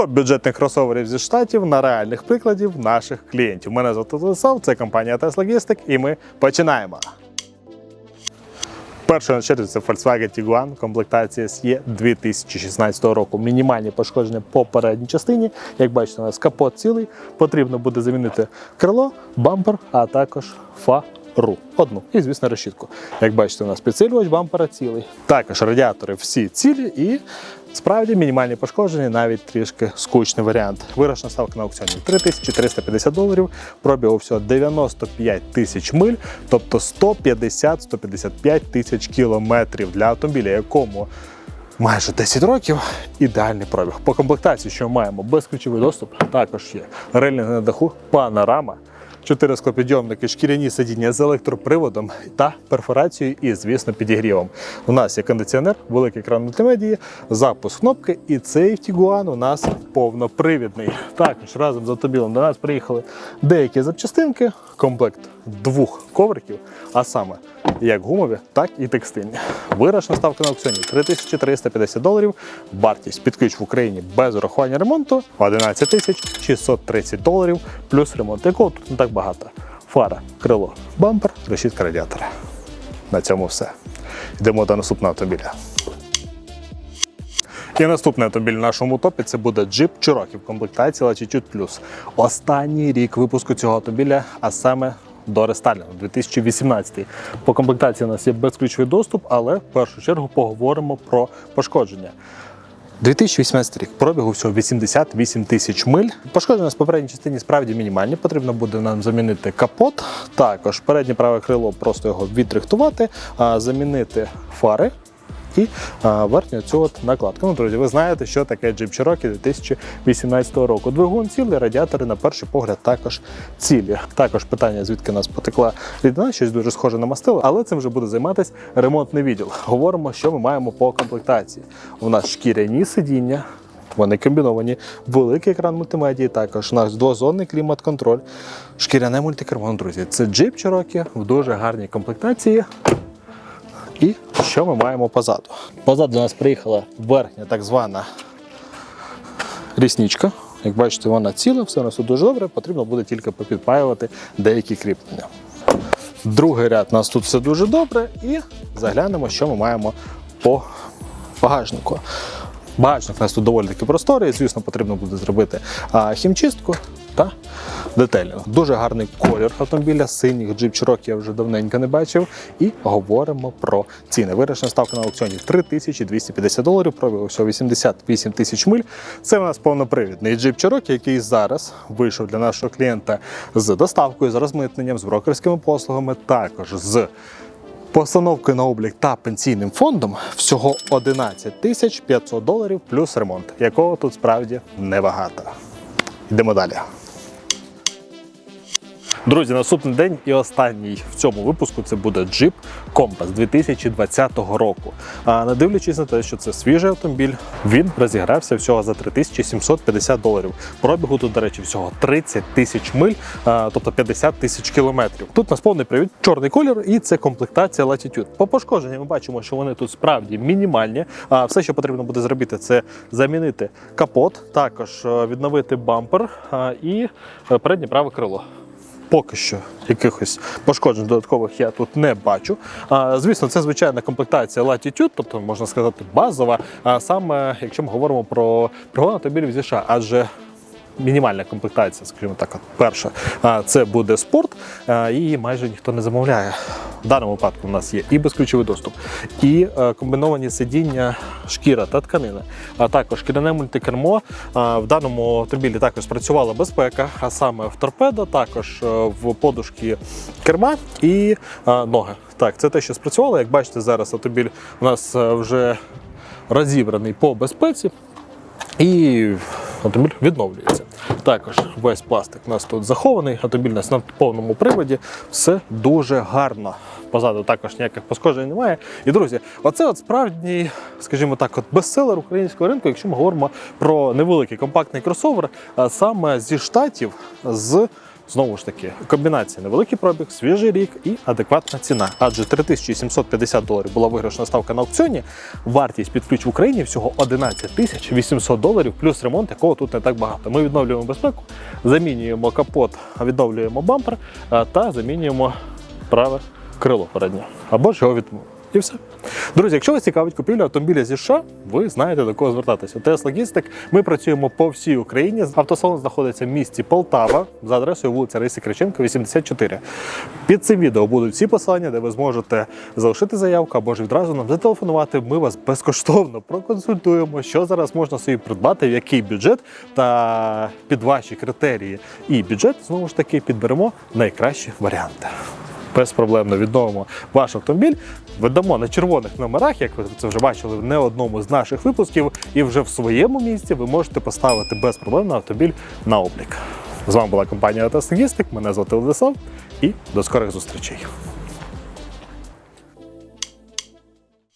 Топ бюджетних кросоверів зі штатів на реальних прикладів наших клієнтів. Мене звати Владислав, це компанія Tesla Logistic і ми починаємо. Першою на черзі це Volkswagen Tiguan, комплектація SE 2016 року. Мінімальні пошкодження по передній частині. Як бачите, у нас капот цілий. Потрібно буде замінити крило, бампер, а також фару. Одну. І, звісно, решітку. Як бачите, у нас підсилювач бампера цілий. Також радіатори всі цілі і справді мінімальні пошкодження, навіть трішки скучний варіант. Виручна ставка на аукціоні 3350 доларів, пробігу всього 95 тисяч миль, тобто 150-155 тисяч кілометрів для автомобіля, якому майже 10 років ідеальний пробіг. По комплектації, що маємо, безключовий доступ, також є релінг на даху, панорама. Чотири склопідйомники, шкіряні сидіння з електроприводом та перфорацією і, звісно, підігрівом. У нас є кондиціонер, великий екран мультимедії, запуск кнопки, і цей Тігуан у нас повнопривідний. Також разом з автомобілем до нас приїхали деякі запчастинки, комплект двох ковриків, а саме як гумові, так і текстильні. Вирашна ставка на аукціоні 3350 доларів. Вартість під ключ в Україні без урахування ремонту 11 630 доларів, плюс ремонт, якого тут не так багато. Фара, крило, бампер, решітка радіатора. На цьому все. Йдемо до наступного автомобіля. І наступний автомобіль в нашому топі це буде Jeep Cherokee в комплектації Latitude Plus. Останній рік випуску цього автомобіля, а саме до рестайлінгу 2018. По комплектації у нас є безключовий доступ, але в першу чергу поговоримо про пошкодження. 2018 рік пробігу всього 88 тисяч миль. Пошкодження з попередній частині справді мінімальні. Потрібно буде нам замінити капот. Також переднє праве крило, просто його відрихтувати, замінити фари. І верхню цю от накладку. Ну, друзі, ви знаєте, що таке Jeep Cherokee 2018 року. Двигун цілий, радіатори на перший погляд також цілі. Також питання, звідки нас потекла рідина, щось дуже схоже на мастило, але цим вже буде займатися ремонтний відділ. Говоримо, що ми маємо по комплектації. У нас шкіряні сидіння. Вони комбіновані, великий екран мультимедії, також у нас двозонний клімат-контроль, шкіряне мультикермо. Ну, Друзі, це Jeep Cherokee в дуже гарній комплектації. І що ми маємо позаду? Позаду у нас приїхала верхня так звана рісничка. Як бачите, вона ціла, все у нас тут дуже добре, потрібно буде тільки попідпаювати деякі кріплення. Другий ряд у нас тут все дуже добре, і заглянемо, що ми маємо по багажнику. Багажник у нас тут доволі таки просторий, звісно, потрібно буде зробити хімчистку та детелінг. Дуже гарний колір автомобіля, синіх Jeep Cherokee я вже давненько не бачив. І говоримо про ціни. Вирішена ставка на аукціоні 3250 доларів, пробіг всього 88 тисяч миль. Це у нас повнопривідний Jeep Cherokee, який зараз вийшов для нашого клієнта з доставкою, з розмитненням, з брокерськими послугами, також з Постановкою на облік та пенсійним фондом всього 11 тисяч 500 доларів плюс ремонт, якого тут справді небагато. Йдемо далі. Друзі, наступний день і останній в цьому випуску це буде Jeep Compass 2020 року. А не дивлячись на те, що це свіжий автомобіль, він розігрався всього за 3750 доларів. Пробігу тут, до речі, всього 30 тисяч миль, а, тобто 50 тисяч кілометрів. Тут нас повний привід, чорний колір, і це комплектація Latitude. По пошкодженням ми бачимо, що вони тут справді мінімальні. А все, що потрібно буде зробити, це замінити капот, також відновити бампер а, і переднє праве крило. Поки що якихось пошкоджень додаткових я тут не бачу. Звісно, це звичайна комплектація Latitude, тобто можна сказати базова. А саме якщо ми говоримо про пригон автомобілів зі США, адже мінімальна комплектація, скажімо так, перша, це буде спорт, її майже ніхто не замовляє. В даному випадку у нас є і безключовий доступ, і е, комбіновані сидіння шкіра та тканина, а також шкіряне мультикермо. А, В даному автомобілі також спрацювала безпека, а саме в торпедо, також е, в подушки керма і е, ноги. Так, це те, що спрацювало. Як бачите, зараз автомобіль у нас е, вже розібраний по безпеці. І автомобіль відновлюється. Також весь пластик у нас тут захований, автомобіль нас на повному приводі. Все дуже гарно. Позаду також ніяких пошкоджень немає. І друзі, оце от справжній, скажімо так, от бестселер українського ринку, якщо ми говоримо про невеликий компактний кросовер, а саме зі штатів з Знову ж таки, комбінація невеликий пробіг, свіжий рік і адекватна ціна. Адже 3750 доларів була виграшна ставка на аукціоні. Вартість під ключ в Україні всього 11 тисяч 800 доларів, плюс ремонт, якого тут не так багато. Ми відновлюємо безпеку, замінюємо капот, відновлюємо бампер та замінюємо праве крило переднє або ж його відмову. І все. Друзі, якщо вас цікавить купівля автомобіля зі США, ви знаєте до кого звертатися. Tesla Logistic. Ми працюємо по всій Україні. Автосалон знаходиться в місті Полтава за адресою вулиця Раїси Криченко, 84. Під цим відео будуть всі посилання, де ви зможете залишити заявку або ж відразу нам зателефонувати. Ми вас безкоштовно проконсультуємо, що зараз можна собі придбати, в який бюджет та під ваші критерії і бюджет знову ж таки підберемо найкращі варіанти безпроблемно відновимо ваш автомобіль, видамо на червоних номерах, як ви це вже бачили в не одному з наших випусків, і вже в своєму місці ви можете поставити безпроблемно автомобіль на облік. З вами була компанія Tesla Мене звати Владислав і до скорих зустрічей.